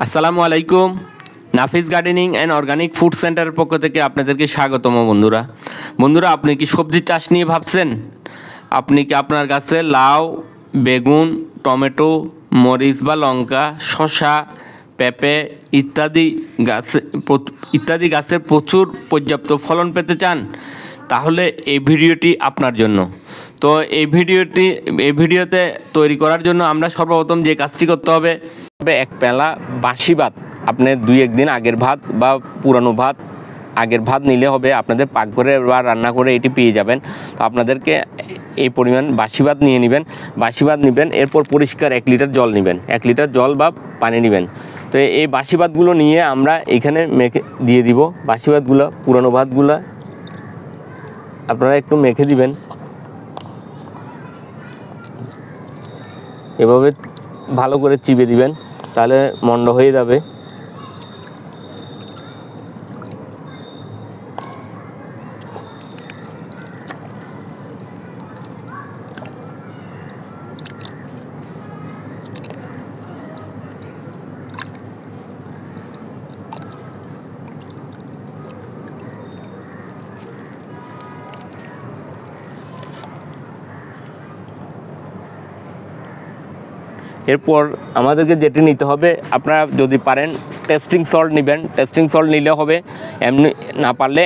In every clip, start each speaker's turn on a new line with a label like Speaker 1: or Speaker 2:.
Speaker 1: আসসালামু আলাইকুম। Nafis gardening and organic food সেন্টারের পক্ষ থেকে আপনাদেরকে স্বাগতম বন্ধুরা। বন্ধুরা, আপনি কি সবজি চাষ নিয়ে ভাবছেন? আপনি কি আপনার গাছে লাউ, বেগুন, টমেটো, মরিচ বা লঙ্কা, শসা, পেঁপে ইত্যাদি গাছে ইত্যাদি গাছের প্রচুর পর্যাপ্ত ফলন পেতে চান? তাহলে এই ভিডিওটি আপনার জন্য। তো এই ভিডিওটি, এই ভিডিওতে তৈরি করার জন্য আমরা সর্বপ্রথম যে কাজটি করতে হবে এক পেলা বাসি ভাত। আপনি দুই একদিন আগের ভাত বা পুরানো ভাত, আগের ভাত নিলে হবে আপনাদের পাকঘরে বা রান্না করে এটি পেয়ে যাবেন। তো আপনাদেরকে এই পরিমাণ বাসি ভাত নিয়ে নেবেন। বাসি ভাত নেবেন, এরপর পরিষ্কার এক লিটার জল নেবেন। এক লিটার জল বা পানি নেবেন। তো এই বাসি ভাতগুলো নিয়ে আমরা এখানে মেখে দিয়ে দিব। বাসি ভাতগুলো, পুরানো ভাতগুলো আপনারা একটু মেখে দিবেন। এভাবে ভালো করে চিবে দিবেন তাহলে মন্ড হয়ে যাবে। এরপর আমাদেরকে যেটি নিতে হবে, আপনারা যদি পারেন টেস্টিং সল্ট নেবেন। টেস্টিং সল্ট নিলে হবে, এমনি না পারলে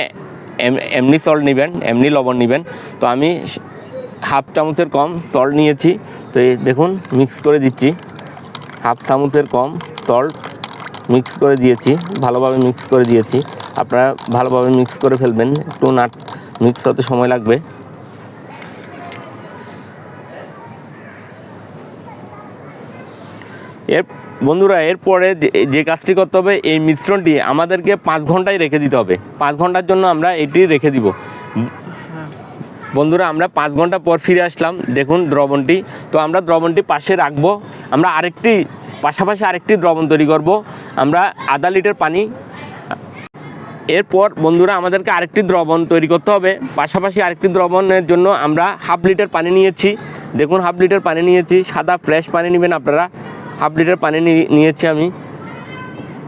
Speaker 1: এমনি সল্ট নেবেন, এমনি লবণ নেবেন। তো আমি হাফ চামচের কম সল্ট নিয়েছি। তো এই দেখুন মিক্স করে দিচ্ছি। হাফ চামচের কম সল্ট মিক্স করে দিয়েছি, ভালোভাবে মিক্স করে দিয়েছি। আপনারা ভালোভাবে মিক্স করে ফেলবেন, একটু নাট মিক্স হতে সময় লাগবে। এর বন্ধুরা, এরপরে যে- কাজটি করতে হবে, এই মিশ্রণটি আমাদেরকে পাঁচ ঘন্টায় রেখে দিতে হবে। পাঁচ ঘণ্টার জন্য আমরা এটি রেখে দিব। বন্ধুরা, আমরা পাঁচ ঘণ্টা পর ফিরে আসলাম। দেখুন দ্রবণটি। তো আমরা দ্রবণটি পাশে রাখব। আমরা আরেকটি, পাশাপাশি আরেকটি দ্রবণ তৈরি করব। আমরা আধা লিটার পানি। এরপর বন্ধুরা, আমাদেরকে আরেকটি দ্রবণ তৈরি করতে হবে। পাশাপাশি আরেকটি দ্রবণের জন্য আমরা হাফ লিটার পানি নিয়েছি। দেখুন, হাফ লিটার পানি নিয়েছি। সাদা, ফ্রেশ পানি নেবেন আপনারা। হাফ লিটার পানি নিয়েছি আমি।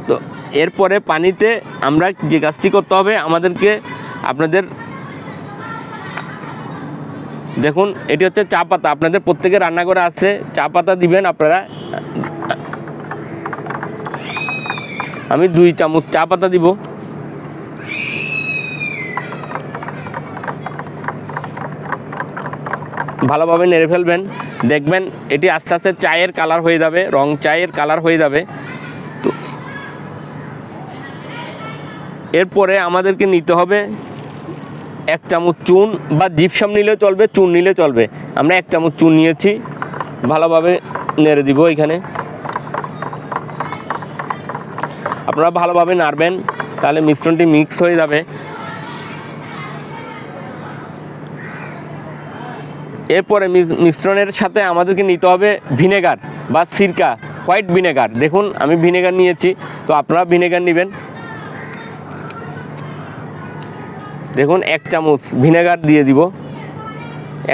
Speaker 1: তো এরপরে পানিতে আমরা যে গাছটি করতে হবে, আমাদেরকে আপনাদের দেখুন, এটি হচ্ছে চা পাতা। আপনাদের প্রত্যেকের রান্নাঘরে আছে, চা পাতা দিবেন আপনারা। আমি দুই চামচ চা পাতা দিব। ভালোভাবে নেড়ে ফেলবেন। দেখবেন এটি আস্তে আস্তে চায়ের কালার হয়ে যাবে, রং চায়ের কালার হয়ে যাবে। তো এরপরে আমাদেরকে নিতে হবে এক চামচ চুন বা জিপসাম নিলেও চলবে, চুন নিলে চলবে। আমরা এক চামচ চুন নিয়েছি, ভালোভাবে নেড়ে দিব এখানে। আপনারা ভালোভাবে নাড়বেন, তাহলে মিশ্রণটি মিক্স হয়ে যাবে। এরপরে মিশ্রণের সাথে আমাদেরকে নিতে হবে ভিনেগার বা সিরকা, হোয়াইট ভিনেগার। দেখুন, আমি ভিনেগার নিয়েছি, তো আপনারা ভিনেগার নেবেন। দেখুন, এক চামচ ভিনেগার দিয়ে দিব।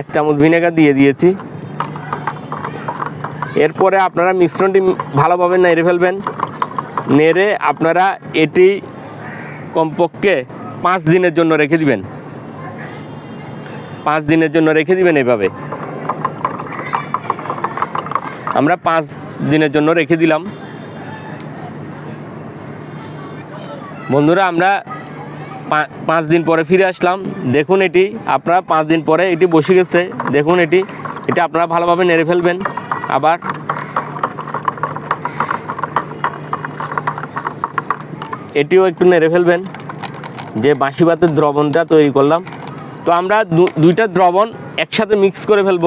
Speaker 1: এক চামচ ভিনেগার দিয়ে দিয়েছি। এরপরে আপনারা মিশ্রণটি ভালোভাবে নেড়ে ফেলবেন। নেড়ে আপনারা এটি কমপক্ষে পাঁচ দিনের জন্য রেখে দিবেন। পাঁচ দিনের জন্য রেখে দিবেন এভাবে আমরা পাঁচ দিনের জন্য রেখে দিলাম। বন্ধুরা, আমরা পাঁচ দিন পরে ফিরে আসলাম। দেখুন এটি, আপনারা পাঁচ দিন পরে এটি বসে গেছে। দেখুন এটি, এটা আপনারা ভালোভাবে নেড়ে ফেলবেন। আবার এটিও একটু নেড়ে ফেলবেন। যে বাঁশি ভাতের দ্রবণটা তৈরি করলাম। তো আমরা দুইটা দ্রবণ একসাথে মিক্স করে ফেলব।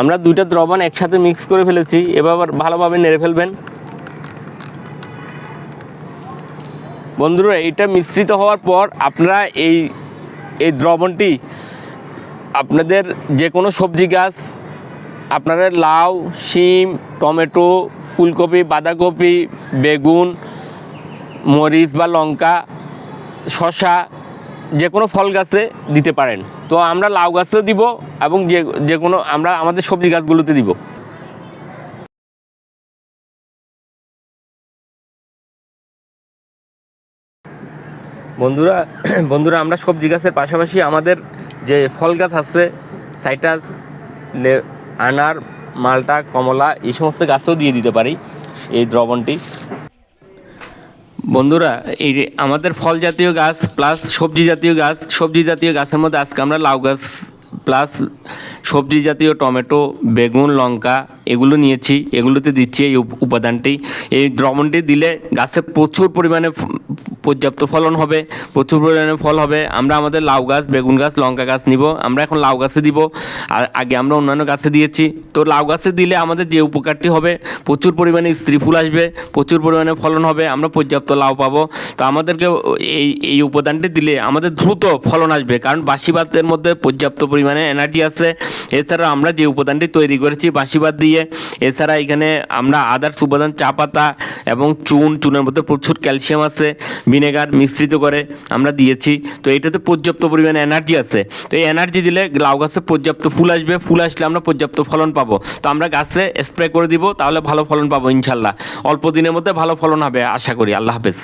Speaker 1: আমরা দুইটা দ্রবণ একসাথে মিক্স করে ফেলেছি, এবার ভালোভাবে নেড়ে ফেলবেন। বন্ধুরা এইটা মিশ্রিত হওয়ার পর আপনারা এই এই দ্রবণটি আপনাদের যে কোনো সবজি গাছ আপনাদের লাউ, শিম, টমেটো, ফুলকপি, বাঁধাকপি, বেগুন, মরিচ বা লঙ্কা, শসা যে কোনো ফল গাছে দিতে পারেন। তো আমরা লাউ গাছেও দিব এবং যে যে কোনো আমরা আমাদের সবজি গাছগুলোতে দিব। বন্ধুরা বন্ধুরা, আমরা সবজি গাছের পাশাপাশি আমাদের যে ফল গাছ আছে, সাইটাস, লে আনার, মালটা, কমলা, এই সমস্ত গাছও দিয়ে দিতে পারি এই দ্রবণটি। বন্ধুরা, এই আমাদের ফল জাতীয় গাছ প্লাস সবজি জাতীয় গাছ সবজি জাতীয় গাছের মধ্যে আজকে আমরা লাউ গাছ প্লাস সবজি জাতীয় টমেটো, বেগুন, লঙ্কা এগুলো নিয়েছি, এগুলোতে দিচ্ছি এই উপ- উপাদানটি। এই দ্রবণটি দিলে গাছে প্রচুর পরিমাণে পর্যাপ্ত ফলন হবে, প্রচুর পরিমাণে ফল হবে। আমরা আমাদের লাউ গাছ, বেগুন গাছ, লঙ্কা গাছ নিব। আমরা এখন লাউ গাছে দিব। আর আগে আমরা অন্যান্য গাছে দিয়েছি। তো লাউ গাছে দিলে আমাদের যে উপকারটি হবে, প্রচুর পরিমাণে স্ত্রী ফুল আসবে, প্রচুর পরিমাণে ফলন হবে, আমরা পর্যাপ্ত লাউ পাবো। তো আমাদেরকে এই এই উপাদানটি দিলে আমাদের দ্রুত ফলন আসবে। কারণ বাসি ভাতের মধ্যে পর্যাপ্ত পরিমাণে এনার্জি আছে। এছাড়া আমরা যে উপাদানটি তৈরি করেছি বাসি ভাত দিয়ে, এছাড়া এখানে আমরা আদার্স উপাদান চা পাতা এবং চুন, চুনের মধ্যে প্রচুর ক্যালসিয়াম আছে। ভিনেগার মিশ্রিত করে আমরা দিয়েছি। তো এটাতে পর্যাপ্ত পরিমাণে এনার্জি আছে। তো এই এনার্জি দিলে লাউ গাছে পর্যাপ্ত ফুল আসবে। ফুল আসলে আমরা পর্যাপ্ত ফলন পাবো। তো আমরা গাছে স্প্রে করে দিব, তাহলে ভালো ফলন পাবো ইনশাল্লাহ। অল্প দিনের মধ্যে ভালো ফলন হবে, আশা করি। আল্লাহ হাফেজ।